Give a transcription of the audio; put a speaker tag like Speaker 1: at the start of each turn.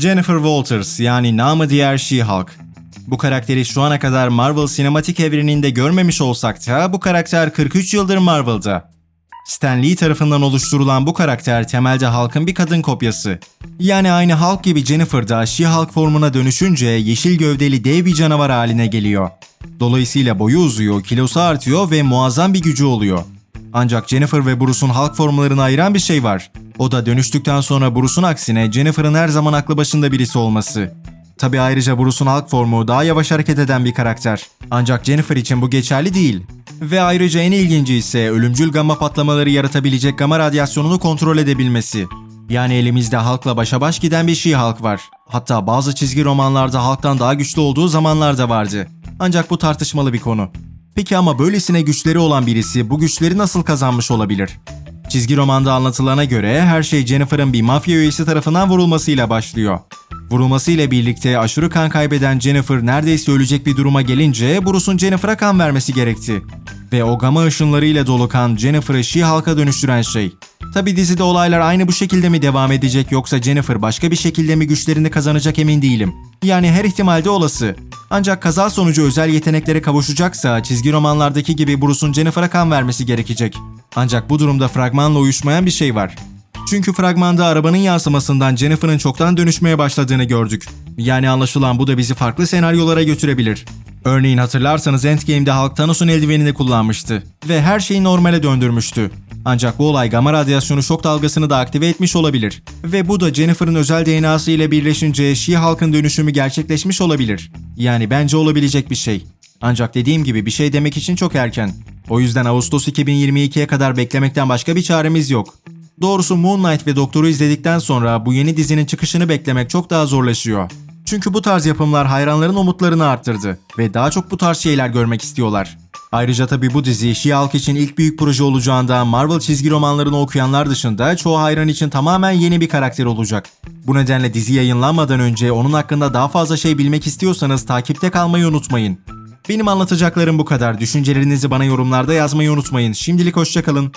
Speaker 1: Jennifer Walters yani namı diğer She-Hulk. Bu karakteri şu ana kadar Marvel sinematik evreninde görmemiş olsak da bu karakter 43 yıldır Marvel'da. Stan Lee tarafından oluşturulan bu karakter temelde Hulk'ın bir kadın kopyası. Yani aynı Hulk gibi Jennifer da She-Hulk formuna dönüşünce yeşil gövdeli dev bir canavar haline geliyor. Dolayısıyla boyu uzuyor, kilosu artıyor ve muazzam bir gücü oluyor. Ancak Jennifer ve Bruce'un Hulk formlarını ayıran bir şey var. O da dönüştükten sonra Bruce'un aksine Jennifer'ın her zaman aklı başında birisi olması. Tabi ayrıca Bruce'un Hulk formu daha yavaş hareket eden bir karakter. Ancak Jennifer için bu geçerli değil. Ve ayrıca en ilginci ise ölümcül gamma patlamaları yaratabilecek gamma radyasyonunu kontrol edebilmesi. Yani elimizde Hulk'la başa baş giden bir She-Hulk var. Hatta bazı çizgi romanlarda Hulk'tan daha güçlü olduğu zamanlar da vardı. Ancak bu tartışmalı bir konu. Peki ama böylesine güçleri olan birisi bu güçleri nasıl kazanmış olabilir? Çizgi romanda anlatılana göre her şey Jennifer'ın bir mafya üyesi tarafından vurulmasıyla başlıyor. Vurulmasıyla birlikte aşırı kan kaybeden Jennifer neredeyse ölecek bir duruma gelince Bruce'un Jennifer'a kan vermesi gerekti. Ve o gama ışınlarıyla dolu kan Jennifer'ı She-Hulk'a dönüştüren şey. Tabi dizide olaylar aynı bu şekilde mi devam edecek yoksa Jennifer başka bir şekilde mi güçlerini kazanacak emin değilim. Yani her ihtimalde olası. Ancak kaza sonucu özel yeteneklere kavuşacaksa çizgi romanlardaki gibi Bruce'un Jennifer'a kan vermesi gerekecek. Ancak bu durumda fragmanla uyuşmayan bir şey var. Çünkü fragmanda arabanın yansımasından Jennifer'ın çoktan dönüşmeye başladığını gördük. Yani anlaşılan bu da bizi farklı senaryolara götürebilir. Örneğin hatırlarsanız Endgame'de Hulk Thanos'un eldivenini kullanmıştı ve her şeyi normale döndürmüştü. Ancak bu olay gamma radyasyonu şok dalgasını da aktive etmiş olabilir. Ve bu da Jennifer'ın özel DNA'sı ile birleşince She-Hulk'ın dönüşümü gerçekleşmiş olabilir. Yani bence olabilecek bir şey. Ancak dediğim gibi bir şey demek için çok erken. O yüzden Ağustos 2022'ye kadar beklemekten başka bir çaremiz yok. Doğrusu Moon Knight ve Doktor'u izledikten sonra bu yeni dizinin çıkışını beklemek çok daha zorlaşıyor. Çünkü bu tarz yapımlar hayranların umutlarını arttırdı ve daha çok bu tarz şeyler görmek istiyorlar. Ayrıca tabi bu dizi She-Hulk için ilk büyük proje olacağından Marvel çizgi romanlarını okuyanlar dışında çoğu hayran için tamamen yeni bir karakter olacak. Bu nedenle dizi yayınlanmadan önce onun hakkında daha fazla şey bilmek istiyorsanız takipte kalmayı unutmayın. Benim anlatacaklarım bu kadar. Düşüncelerinizi bana yorumlarda yazmayı unutmayın. Şimdilik hoşçakalın.